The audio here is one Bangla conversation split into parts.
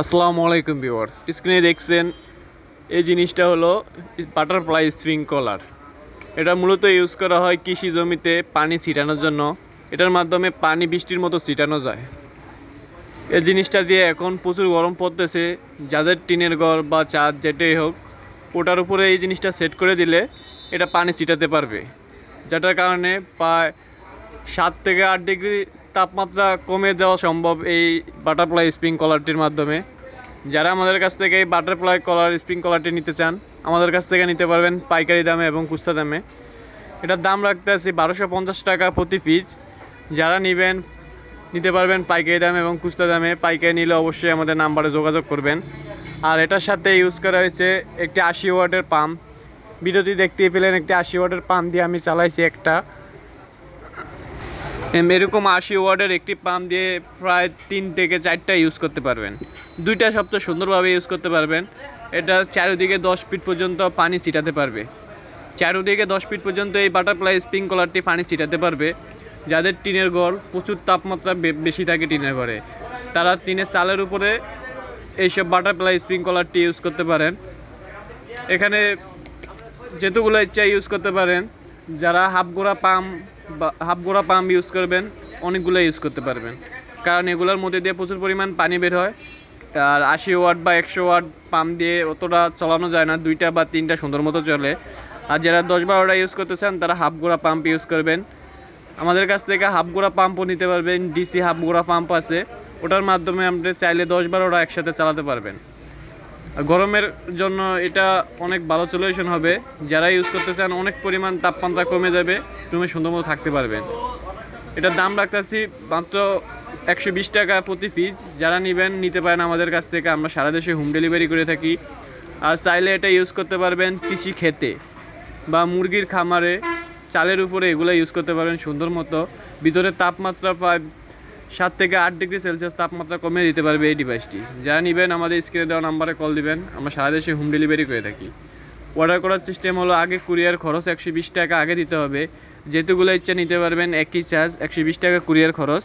আসসালামু আলাইকুম ভিউয়ার্স। স্ক্রিনে দেখছেন, এই জিনিসটা হলো বাটারফ্লাই স্প্রিংকলার এটা মূলত ইউজ করা হয় কৃষি জমিতে পানি ছিটানোর জন্য। এটার মাধ্যমে পানি বৃষ্টির মতো ছিটানো যায়। এই জিনিসটা দিয়ে এখন প্রচুর গরম পড়তেছে। যাদের টিনের ঘর বা চাঁদ যেটাই হোক, ওটার উপরে এই জিনিসটা সেট করে দিলে এটা পানি ছিটাতে পারবে। যেটার কারণে প্রায় সাত থেকে আট ডিগ্রি তাপমাত্রা কমে দেওয়া সম্ভব এই বাটারফ্লাই স্প্রিং কলারটির মাধ্যমে। যারা আমাদের কাছ থেকে এই বাটারফ্লাই কলার স্প্রিং কলারটি নিতে চান, আমাদের কাছ থেকে নিতে পারবেন পাইকারি দামে এবং কুস্তা দামে। এটার দাম রাখতে আছি বারোশো পঞ্চাশ টাকা প্রতি পিস যারা নেবেন, নিতে পারবেন পাইকারি দামে এবং কুস্তা দামে। পাইকারি নিলে অবশ্যই আমাদের নাম্বারে যোগাযোগ করবেন। আর এটার সাথে ইউজ করা হয়েছে একটি আশি ওয়াটের পাম্প ভিডিওটি দেখতেই পেলেন, একটি আশি ওয়াটের পাম্প দিয়ে আমি চালাইছি একটা। এরকম আশি ওয়ার্ডের একটি পাম্প দিয়ে প্রায় তিন থেকে চারটা ইউজ করতে পারবেন। দুইটা সবচেয়ে সুন্দরভাবে ইউজ করতে পারবেন। এটা চারিদিকে দশ ফিট পর্যন্ত পানি ছিটাতে পারবে। চারিদিকে দশ ফিট পর্যন্ত এই বাটারফ্লাই স্প্রিংকলারটি পানি ছিটাতে পারবে। যাদের টিনের ঘর প্রচুর তাপমাত্রা বেশি থাকে টিনের ঘরে তারা টিনের চালের উপরে এইসব বাটারফ্লাই স্প্রিংকলারটি ইউজ করতে পারেন। এখানে যেতুগুলো ইচ্ছা ইউজ করতে পারেন যারা হাফ গোড়া পাম্প বা হাফ গোড়া পাম্প ইউজ করবেন অনেকগুলো ইউজ করতে পারবেন। কারণ এগুলোর মধ্যে দিয়ে প্রচুর পরিমাণ পানি বের হয়। আর আশি ওয়াট বা একশো ওয়াট পাম্প দিয়ে অতটা চালানো যায় না, দুইটা বা তিনটা সুন্দর মতো চলে। আর যারা দশ বারোটা ইউজ করতে চান, তারা হাফ গোড়া পাম্প ইউজ করবেন। আমাদের কাছ থেকে হাফ গোড়া পাম্পও নিতে পারবেন, ডিসি হাফ গোড়া পাম্প আছে। ওটার মাধ্যমে আপনি চাইলে দশ বারোটা একসাথে চালাতে পারবেন। গরমের জন্য এটা অনেক ভালো সলিউশন হবে। যারা ইউজ করতে চান, অনেক পরিমাণ তাপমাত্রা কমে যাবে রুমে সুন্দর মতো থাকতে পারবেন এটার দাম রাখতেছি মাত্র একশো বিশ টাকা প্রতি পিস যারা নেবেন, নিতে পারেন আমাদের কাছ থেকে। আমরা সারা দেশে হোম ডেলিভারি করে থাকি। আর চাইলে এটা ইউজ করতে পারবেন কৃষি খেতে বা মুরগির খামারে। চালের উপরে এগুলো ইউজ করতে পারবেন সুন্দর মতো ভিতরে তাপমাত্রা প্রায় সাত থেকে আট ডিগ্রি সেলসিয়াস তাপমাত্রা কমিয়ে দিতে পারবে এই ডিভাইসটি যারা নেবেন, আমাদের স্ক্রিনে দেওয়া নাম্বারে কল দিবেন। আমরা সারা দেশে হোম ডেলিভারি করে থাকি। অর্ডার করার সিস্টেম হলো আগে কুরিয়ার খরচ একশো বিশ টাকা আগে দিতে হবে। যেহেতুগুলো ইচ্ছা নিতে পারবেন, একই চার্জ একশো বিশ টাকা কুরিয়ার খরচ।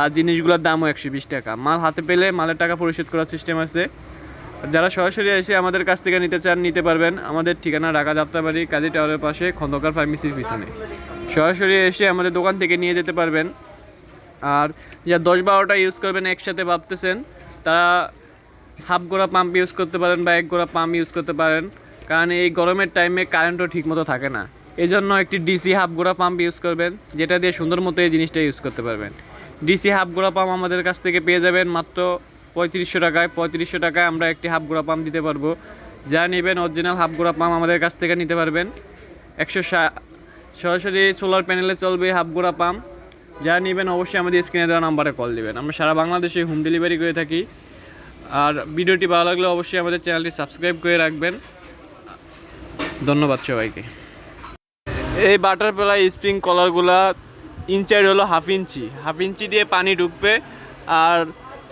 আর জিনিসগুলোর দামও একশো বিশ টাকা। মাল হাতে পেলে মালের টাকা পরিশোধ করার সিস্টেম আছে। যারা সরাসরি এসে আমাদের কাছ থেকে নিতে চান, নিতে পারবেন। আমাদের ঠিকানা ঢাকা যাত্রাবাড়ি, কাজী টাওয়ারের পাশে খন্দকার ফার্মেসির পিছনে। সরাসরি এসে আমাদের দোকান থেকে নিয়ে যেতে পারবেন। আর যা দশ বারোটা ইউজ করবেন, একসাথে ভাবতেছেন, তারা হাফ গোড়া পাম্প ইউজ করতে পারেন বা এক গোড়া পাম্প ইউজ করতে পারেন। কারণ এই গরমের টাইমে কারেন্টও ঠিকমতো থাকে না। এই জন্য একটি ডিসি হাফ গোড়া পাম্প ইউজ করবেন, যেটা দিয়ে সুন্দর মতো এই জিনিসটা ইউজ করতে পারবেন। ডিসি হাফ গোড়া পাম্প আমাদের কাছ থেকে পেয়ে যাবেন মাত্র পঁয়ত্রিশশো টাকায়। পঁয়ত্রিশশো টাকায় আমরা একটি হাফ গোড়া পাম্প দিতে পারব। যা নেবেন অরিজিনাল হাফ গোড়া পাম্প আমাদের কাছ থেকে নিতে পারবেন। একশো সরাসরি সোলার প্যানেলে চলবে হাফ গোড়া পাম্প যারা নেবেন অবশ্যই আমাদের স্ক্রিনে দেওয়া নাম্বারে কল দেবেন। আমরা সারা বাংলাদেশে হোম ডেলিভারি করে থাকি। আর ভিডিওটি ভালো লাগলে অবশ্যই আমাদের চ্যানেলটি সাবস্ক্রাইব করে রাখবেন। ধন্যবাদ সবাইকে। এই বাটারফ্লাই স্প্রিং কলারগুলা ইঞ্চার হলো হাফ ইঞ্চি হাফ ইঞ্চি দিয়ে পানি ঢুকবে আর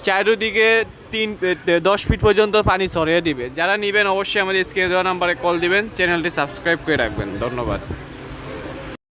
চারিদিকে তিন, দশ ফিট পর্যন্ত পানি সরিয়ে দিবে। যারা নেবেন অবশ্যই আমাদের স্ক্রিনে দেওয়া নাম্বারে কল দিবেন, চ্যানেলটি সাবস্ক্রাইব করে রাখবেন। ধন্যবাদ।